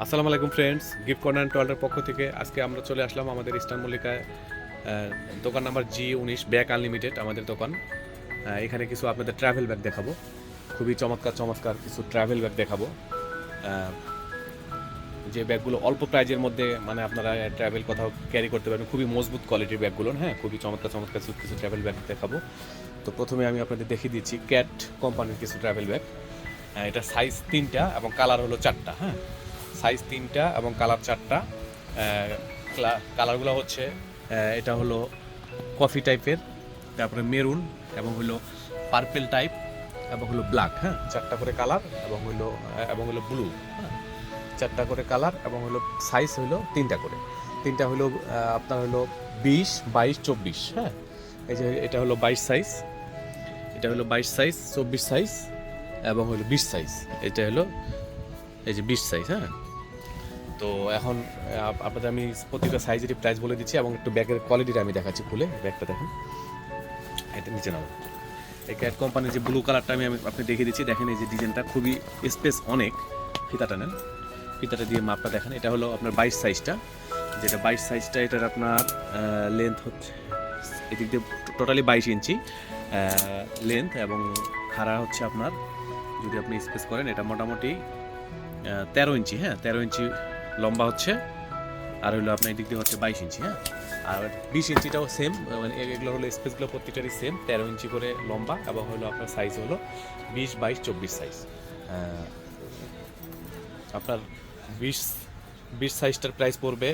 আসসালামু আলাইকুম friends gift corner and টয়েলের পক্ষ থেকে আজকে আমরা চলে আসলাম আমাদের ইস্টার্ন মল্লিকায় দোকান নাম্বার জি উনিশ ব্যাগ আনলিমিটেড আমাদের দোকান। এখানে কিছু আপনাদের ট্রাভেল ব্যাগ দেখাবো। খুবই চমৎকার চমৎকার কিছু ট্রাভেল ব্যাগ দেখাবো। যে ব্যাগগুলো অল্প প্রাইজের মধ্যে মানে আপনারা ট্রাভেল কোথাও ক্যারি করতে পারবেন, খুবই মজবুত কোয়ালিটির ব্যাগগুলো হ্যাঁ খুবই চমৎকার চমৎকার কিছু- কিছু ট্রাভেল ব্যাগ দেখাবো। তো প্রথমে আমি আপনাদের দেখিয়ে দিচ্ছি ক্যাট কোম্পানির কিছু ট্রাভেল ব্যাগ এটা সাইজ তিনটা এবং কালার হলো চারটা হ্যাঁ। সাইজ তিনটা এবং কালার চারটা। কালারগুলো হচ্ছে এটা হলো কফি টাইপের তারপরে মেরুন এবং হলো পার্পেল টাইপ এবং হলো ব্ল্যাক হ্যাঁ? চারটা করে কালার এবং হলো এবং হলো ব্লু হ্যাঁ? চারটা করে কালার এবং হলো সাইজ হলো তিনটা করে। তিনটা হলো আপনার হলো বিশ, বাইশ, চব্বিশ হ্যাঁ? এই যে এটা হলো বাইশ সাইজ এটা হলো বাইশ সাইজ চব্বিশ সাইজ এবং হলো বিশ সাইজ এটা হলো এই যে বিশ সাইজ হ্যাঁ? তো এখন আপ- আপনাদের আমি প্রত্যেকটা সাইজেরই প্রাইস বলে দিচ্ছি এবং একটু ব্যাগের কোয়ালিটিটা আমি দেখাচ্ছি খুলে। ব্যাগটা দেখুন। এটা নিচে নাও এই ক্যাট কোম্পানির যে ব্লু কালারটা আমি আমি আপনি দেখিয়ে দিচ্ছি, দেখেন এই যে ডিজাইনটা খুবই স্পেস অনেক। ফিতাটা নেন। ফিতাটা দিয়ে মাপটা দেখেন। এটা হলো আপনার বাইশ সাইজটা যেটা বাইশ সাইজটা এটার আপনার লেন্থ হচ্ছে, এদিক দিয়ে টোটালি বাইশ ইঞ্চি লেন্থ এবং খাড়া হচ্ছে আপনার, যদি আপনি স্পেস করেন, এটা মোটামুটি তেরো ইঞ্চি হ্যাঁ তেরো ইঞ্চি লম্বা হচ্ছে, আর হলো আপনার এদিক দিয়ে হচ্ছে বাইশ ইঞ্চি হ্যাঁ? আর বিশ ইঞ্চিটাও সেম মানে এগুলো হলো স্পেসগুলো প্রত্যেকটারই সেম তেরো ইঞ্চি করে লম্বা এবং হলো আপনার সাইজ হলো বিশ বাইশ চব্বিশ সাইজ আপনার বিশ বিশ সাইজটার প্রাইস পড়বে,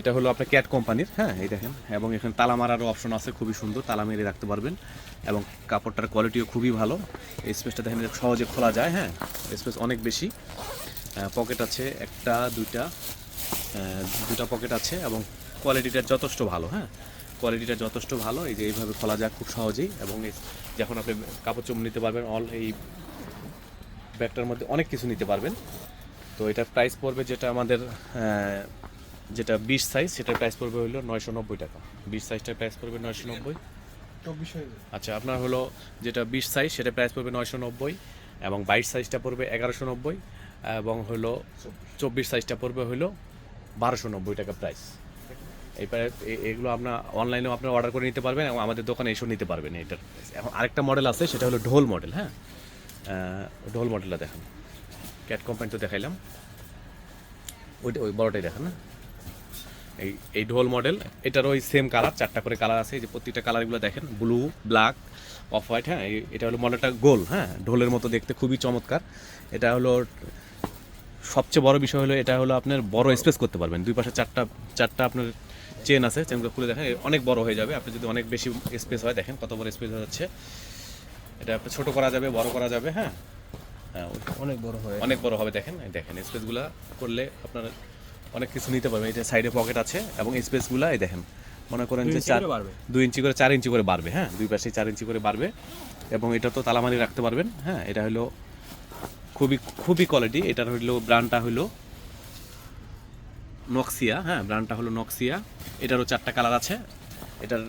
এটা হলো আপনার ক্যাট কোম্পানির হ্যাঁ এই দেখেন। এবং এখানে তালা মারারও অপশন আছে, খুবই সুন্দর, তালা মেরে রাখতে পারবেন। এবং কাপড়টার কোয়ালিটিও খুবই ভালো, এই স্পেসটা দেখেন, সহজে খোলা যায় হ্যাঁ স্পেস অনেক বেশি। পকেট আছে একটা দুইটা দুটা পকেট আছে এবং কোয়ালিটিটা যথেষ্ট ভালো হ্যাঁ? কোয়ালিটিটা যথেষ্ট ভালো এই যে এইভাবে খোলা যায় খুব সহজেই এবং যখন আপনি কাপড় চোপড় নিতে পারবেন অল এই ব্যাগটার মধ্যে অনেক কিছু নিতে পারবেন। তো এটার প্রাইস পড়বে যেটা আমাদের যেটা বিশ সাইজ সেটার প্রাইস পড়বে হলো নয়শো নব্বই টাকা। বিশ সাইজটার প্রাইস পড়বে নয়শো নব্বই। আচ্ছা আপনার হলো যেটা বিশ সাইজ সেটা প্রাইস পড়বে নয়শো নব্বই এবং বাইশ সাইজটা পড়বে এগারোশো নব্বই। এবং হলো চব্বিশ সাইজটা পড়বে হলো বারোশো নব্বই টাকা প্রাইস এই প্রায়- এ- এগুলো আপনার অনলাইনেও আপনার অর্ডার করে নিতে পারবেন এবং আমাদের দোকানে এসেও নিতে পারবেন এটার। এখন আরেকটা মডেল আছে, সেটা হলো ঢোল মডেল হ্যাঁ? ঢোল মডেলটা দেখেন। ক্যাট কোম্পানি তো দেখাইলাম। ওইটা ওই বড়টাই দেখেন না এই এই ঢোল মডেল এটার ওই সেম কালার চারটা করে কালার আছে। যে প্রত্যেকটা কালারগুলো দেখেন ব্লু ব্ল্যাক অফ হোয়াইট হ্যাঁ এটা হলো মডেলটা গোল হ্যাঁ? ঢোলের মতো দেখতে, খুবই চমৎকার। এটা হলো সবচেয়ে বড় বিষয় হলো এটা হলো আপনার বড় স্পেস করতে পারবেন। দুই পাশে চারটা চারটা আপনার চেন আছে চেনগুলো খুলে দেখেন অনেক বড় হয়ে যাবে। আপনি যদি অনেক বেশি স্পেস হয় দেখেন কত বড় স্পেস হয়ে যাচ্ছে। এটা ছোট করা যাবে বড় করা যাবে হ্যাঁ? হ্যাঁ অনেক বড় হয় অনেক বড় হবে দেখেন দেখেন স্পেসগুলো করলে আপনার অনেক কিছু নিতে পারবেন। এটা সাইডে পকেট আছে এবং স্পেসগুলো এই দেখেন মনে করেন যে চার। দুই ইঞ্চি করে চার ইঞ্চি করে বাড়বে হ্যাঁ? দুই পাশে চার ইঞ্চি করে বাড়বে এবং এটা তো তালামারি রাখতে পারবেন হ্যাঁ? এটা হলো খুবই খুবই কোয়ালিটি এটার হলো ব্র্যান্ডটা হলো নক্সিয়া হ্যাঁ ব্র্যান্ডটা হলো নক্সিয়া এটারও চারটা কালার আছে। এটার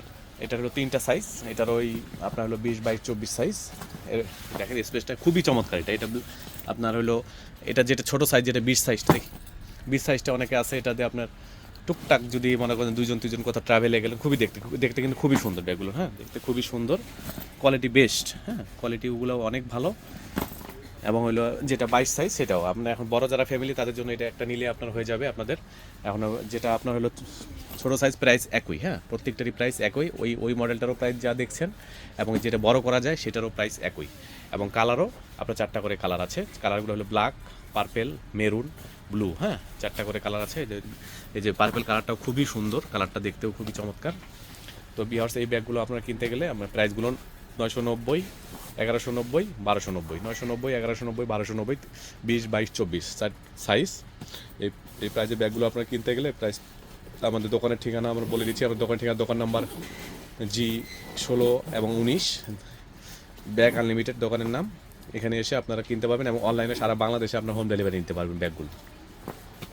এটার হলো তিনটা সাইজ এটার ওই আপনার হলো বিশ বাইশ চব্বিশ সাইজ দেখেন স্পেসটা খুবই চমৎকার এটা। এটা আপনার হলো এটা যেটা ছোট সাইজ যেটা বিশ সাইজটা বিশ সাইজটা অনেকে আছে, এটাতে আপনার টুকটাক যদি মনে করেন দুজন তিনজন কোথাও ট্রাভেলে গেলেন খুবই দেখতে দেখতে কিন্তু খুবই সুন্দর ব্যাগগুলো হ্যাঁ দেখতে খুবই সুন্দর। কোয়ালিটি বেস্ট হ্যাঁ কোয়ালিটিগুলো অনেক ভালো। এবং হলো যেটা বাইশ সাইজ সেটাও। আপনার এখন বড় যারা ফ্যামিলি তাদের জন্য এটা একটা নিলে আপনার হয়ে যাবে আপনাদের। এখন যেটা আপনার হলো ছোটো সাইজ প্রাইস একই হ্যাঁ? প্রত্যেকটারই প্রাইস একই। ওই ওই মডেলটারও প্রাইস যা দেখছেন এবং যেটা বড় করা যায়, সেটারও প্রাইস একই। এবং কালারও আপনার চারটা করে কালার আছে। কালারগুলো হলো ব্ল্যাক পার্পেল মেরুন ব্লু হ্যাঁ? চারটা করে কালার আছে। এই যে- পার্পেল কালারটাও খুবই সুন্দর। কালারটা দেখতেও খুবই চমৎকার। তো বিহার্স এই ব্যাগগুলো আপনারা কিনতে গেলে আপনার প্রাইসগুলো নয়শো নব্বই, এগারোশো নব্বই, বারোশো নব্বই। নয়শো নব্বই, এগারোশো নব্বই, বারোশো নব্বই, বিশ, বাইশ, চব্বিশ। সাইজ এই এই প্রাইজের ব্যাগগুলো আপনারা কিনতে গেলে প্রাইস আমাদের দোকানের ঠিকানা আমরা বলে দিচ্ছি। আমার দোকানের ঠিকানা দোকান নাম্বার জি ষোলো এবং উনিশ। ব্যাগ আনলিমিটেড দোকানের নাম। এখানে এসে আপনারা কিনতে পারবেন এবং অনলাইনে সারা বাংলাদেশে আপনার হোম ডেলিভারি নিতে পারবেন ব্যাগগুলো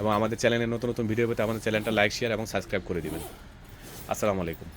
এবং আমাদের চ্যানেলে নতুন নতুন ভিডিও পেতে আমাদের চ্যানেলটা লাইক শেয়ার এবং সাবস্ক্রাইব করে দিবেন। আসসালামু আলাইকুম।